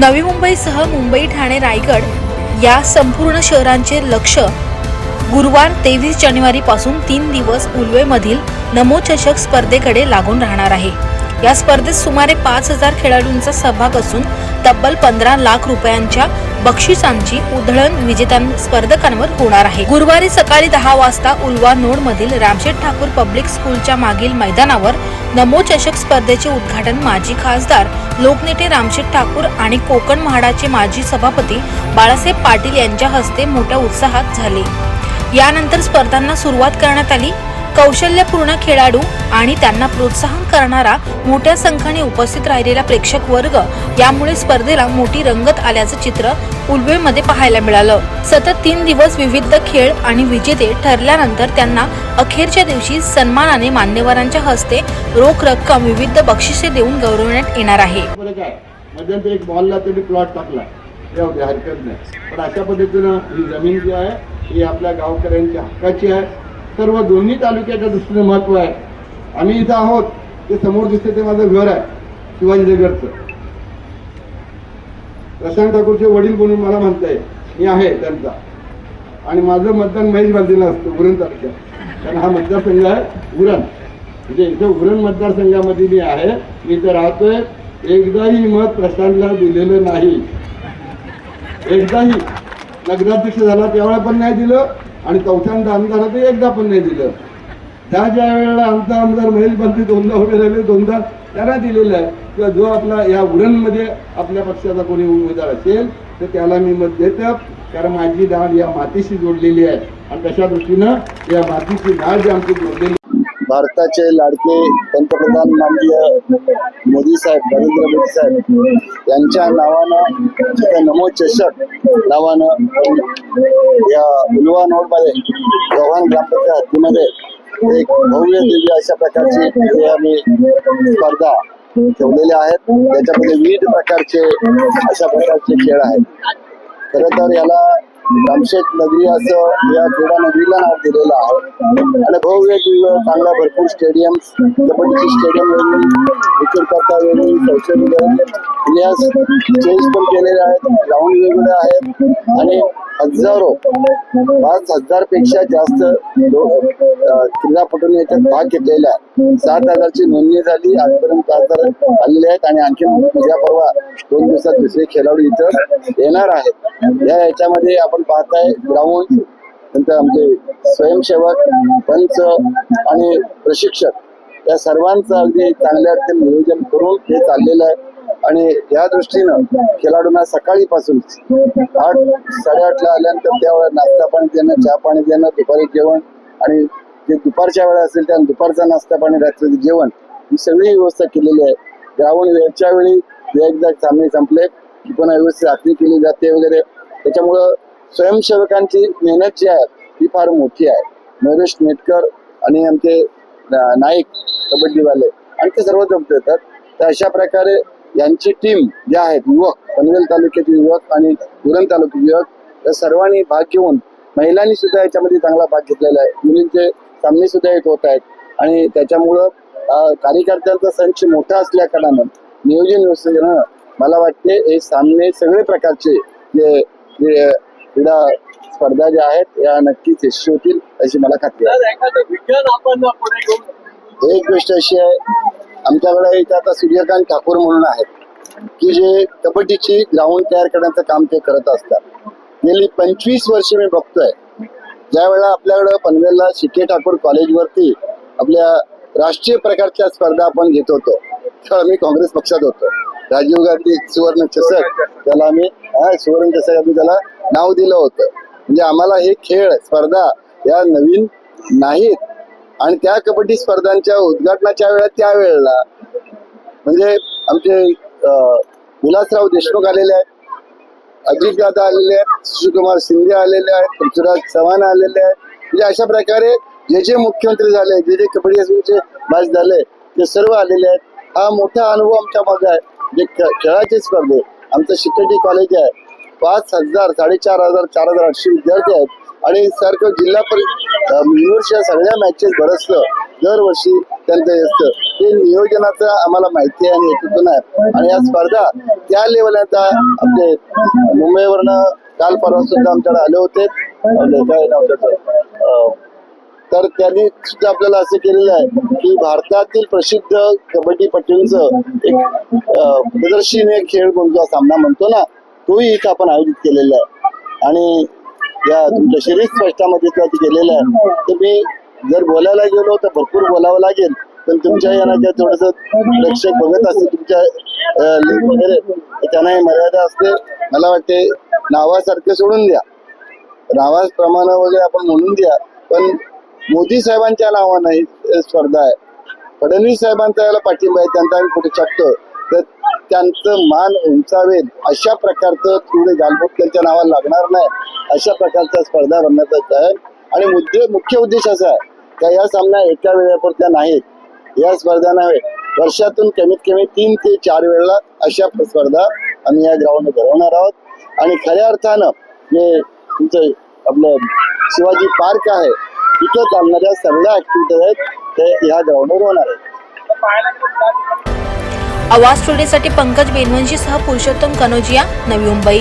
नवी मुंबईसह मुंबई ठाणे रायगड या संपूर्ण शहरांचे लक्ष गुरुवार तेवीस जानेवारीपासून तीन दिवस उल्वेमधील नमोचषक स्पर्धेकडे लागून राहणार आहे. या स्पर्धेत सुमारे पाच हजार खेळाडूंचा सहभाग असून तब्बल पंधरा लाख रुपयांच्या बक्षिसांची उधळण विजेत्यां स्पर्धकांवर होणार आहे. गुरुवारी सकाळी दहा वाजता उल्वा नोड मधील रामशेठ ठाकूर पब्लिक स्कूलच्या मागील मैदानावर नमो चषक स्पर्धेचे उद्घाटन माजी खासदार लोकनेते रामशेठ ठाकूर आणि कोकण म्हाडाचे माजी सभापती बाळासाहेब पाटील यांच्या हस्ते मोठ्या उत्साहात झाले. यानंतर स्पर्धांना सुरुवात करण्यात आली. कौशल्यपूर्ण खेळाडू आणि त्यांना प्रोत्साहन करणारा मोठ्या संख्येने उपस्थित राहिलेला प्रेक्षक वर्ग यामुळे स्पर्धेला मोठी रंगत आल्याचं चित्र उलवेमध्ये पाहायला मिळालं. सतत तीन दिवस विविध खेळ आणि विजेते ठरल्यानंतर त्यांना अखेरच्या दिवशी सन्मानाने मान्यवरांच्या हस्ते रोख रक्कम विविध बक्षिसे देऊन गौरवण्यात येणार आहे. आहे मध्यंतरी एक मॉलला त्यांनी प्लॉट टाकला. जाऊ दे हरकत नाही. पण अशा पद्धतीनं ही जमीन जी आहे ही आपल्या गावकऱ्यांच्या हक्काची आहे. सर्व दोन्ही तालुक्याच्या दृष्टीने महत्त्व आहे. आम्ही इथं आहोत ते समोर दिसते ते माझं घर आहे शिवाजीनगरचं. प्रशांत ठाकूरचे वडील म्हणून मला म्हणताय मी आहे त्यांचा. आणि माझं मतदान महेश बालदीला असतं उरण तालुक्यात. कारण हा मतदारसंघ आहे उरण. म्हणजे इथं उरण मतदारसंघामध्ये मी आहे मी इथं राहतोय. एकदाही मत प्रशांतला दिलेलं नाही. एकदाही नगराध्यक्ष झाला त्यावेळेला पण नाही दिलं. आणि चौथ्यांदा आमदार ते एकदा पण नाही दिलं. ज्या ज्या वेळेला आमचा आमदार महेश दोनदा उभे राहिले दोनदा त्यांना दिलेलं आहे. किंवा जो आपला या उडनमध्ये आपल्या पक्षाचा कोणी उमेदवार असेल तर त्याला मी मत देतो कारण माझी डाळ या मातीशी जोडलेली आहे. आणि तशा दृष्टीनं या मातीची डाळ जी आमची जोडलेली भारताचे लाडके पंतप्रधान माननीय मोदी साहेब नरेंद्र मोदी साहेब यांच्या नावानं जिथं नमो चषक नावानं या उलवा नोडमध्ये चव्हाण ग्रामपंचायत हद्दीमध्ये एक भव्य दिव्य अशा प्रकारची आम्ही स्पर्धा ठेवलेल्या आहेत. त्याच्यामध्ये विविध प्रकारचे अशा प्रकारचे खेळ आहेत. खरं तर याला रामशेठ नगरी असं या क्रीडा नगरीला नाव दिलेलं आहे. आणि भव्य दिव्य चांगला भरपूर स्टेडियम कबड्डीची स्टेडियम वेगळी विकेट करता वेगळी शौचालय चेंज पण केलेले आहेत ग्राउंड वेगवेगळे आहेत. आणि हजारो पाच हजारपेक्षा जास्त लो- क्रीडापटूंनी याच्यात भाग घेतलेला आहे. सात हजारची नोंदणी झाली आजपर्यंत हजार आलेले आहेत. आणि आणखी उद्या परवा दोन दिवसात दुसरे खेळाडू इथं येणार आहेत. या याच्यामध्ये आपण आपण पाहताय ग्राउंड नंतर आमचे स्वयंसेवक पंच आणि प्रशिक्षक या सर्वांचं अगदी चांगल्या अर्थाने नियोजन करून हे चाललेलं आहे. आणि या दृष्टीनं खेळाडूंना सकाळीपासून आठ साडेआठला आल्यानंतर त्यावेळेला नाश्ता पाणी देणं चहा पाणी देणं दुपारी जेवण आणि जे दुपारच्या वेळा असेल त्या दुपारचा नाश्ता पाणी रात्रीचं जेवण ही सगळी व्यवस्था केलेली आहे. ग्राउंड वेळच्या वेळी एकदा सामने संपले की पुन्हा व्यवस्थित आखणी केली जाते वगैरे. त्याच्यामुळं स्वयंसेवकांची मेहनत जी आहे ती फार मोठी आहे. नरेश नेटकर आणि आमचे नाईक कबड्डीवाले आणि ते सर्व जमत येतात तर अशा प्रकारे यांची टीम ज्या आहेत युवक पनवेल तालुक्यातील युवक आणि उरण तालुक्यातील युवक या सर्वांनी भाग घेऊन महिलांनी सुद्धा याच्यामध्ये चांगला भाग घेतलेला आहे. मुलींचे सामने सुद्धा येत होत आहेत. आणि त्याच्यामुळं कार्यकर्त्यांचा संच मोठा असल्या कारणानं नियोजन व्यवस्थेनं मला वाटते हे सामने सगळे प्रकारचे जे क्रीडा स्पर्धा ज्या आहेत या नक्कीच यशस्वी होतील अशी मला खात्री आहे. एक गोष्ट अशी आहे आमच्याकडे इथे आता सूर्यकांत ठाकूर म्हणून आहेत की जे कबड्डीची ग्राउंड तयार करण्याचं काम ते करत असतात. गेली पंचवीस वर्ष मी बघतोय ज्या वेळेला आपल्याकडं पनवेलला शिके ठाकूर कॉलेजवरती आपल्या राष्ट्रीय प्रकारच्या स्पर्धा आपण घेत होतो तेव्हा आम्ही काँग्रेस पक्षात होतो. राजीव गांधी सुवर्ण चषक त्याला आम्ही सुवर्ण चषक आम्ही त्याला नाव दिलं होतं. म्हणजे आम्हाला हे खेळ स्पर्धा या नवीन नाहीत. आणि त्या कबड्डी स्पर्धांच्या उद्घाटनाच्या वेळा त्या वेळेला म्हणजे आमचे विलासराव देशमुख आलेले आहेत. अजितदादा आलेले आहेत सुकुमार शिंदे आलेले आहेत पृथ्वीराज चव्हाण आलेले आहेत. म्हणजे अशा प्रकारे जे जे मुख्यमंत्री झाले जे जे कबड्डी झाले ते सर्व आलेले आहेत. हा मोठा अनुभव आमच्या मागे आहे. जे खेळाचे स्पर्धे आमचं शिकटी कॉलेज आहे. पाच हजार साडेचार हजार चार हजार आठशे विद्यार्थी आहेत. आणि सारखं जिल्हा परिषद सगळ्या मॅचेस बरंचसं दरवर्षी त्यांचं असतं. ते नियोजनाचं आम्हाला माहिती आहे आणि हेतूतून आहे. आणि या स्पर्धा त्या लेवल आता आपले मुंबईवरनं काल परवा सुद्धा आमच्याकडे आले होते. काय नाव त्याचं? तर त्यांनी सुद्धा आपल्याला असं केलेलं आहे की भारतातील प्रसिद्ध कबड्डीपटूंचं एक प्रदर्शनीय खेळ म्हणतो सामना म्हणतो ना तोही इथं आपण आयोजित केलेला आहे. आणि या तुमच्या शरीर स्पष्टामध्ये केलेलं आहे तर मी जर बोलायला गेलो तर भरपूर बोलावं लागेल पण तुमच्या यानं थोडस लक्ष बघत असते तुमच्या वगैरे त्यांना त्यांनाही मर्यादा असते. मला वाटते नावासारखे सोडून द्या. नावाप्रमाणे वगैरे आपण म्हणून द्या पण मोदी साहेबांच्या नावानं ही स्पर्धा आहे. फडणवीस साहेबांचा याला पाठिंबा आहे त्यांचा आम्ही कुठे छापतो तर त्यांचं मान उंचावेल अशा प्रकारचं पुढे गालबोट त्यांच्या नावाला लागणार नाही. अशा प्रकारच्या स्पर्धा भरण्यात आहे आणि मुद्दे मुख्य उद्देश असा आहे का या सामना एका वेळेपुरत्या नाहीत. या स्पर्धा नव्हे वर्षातून कमीत कमी तीन ते चार वेळेला अशा स्पर्धा आम्ही या ग्राउंड भरवणार आहोत. आणि खऱ्या अर्थानं जे तुमचं आपलं शिवाजी पार्क आहे तिथं चालणाऱ्या सगळ्या ऍक्टिव्हिटीज आहेत ते ह्या ग्राउंडवर होणार आहेत. आवाज टुडेसाठी पंकज बेनवंशी सह पुरुषोत्तम कनोजिया नवी मुंबई.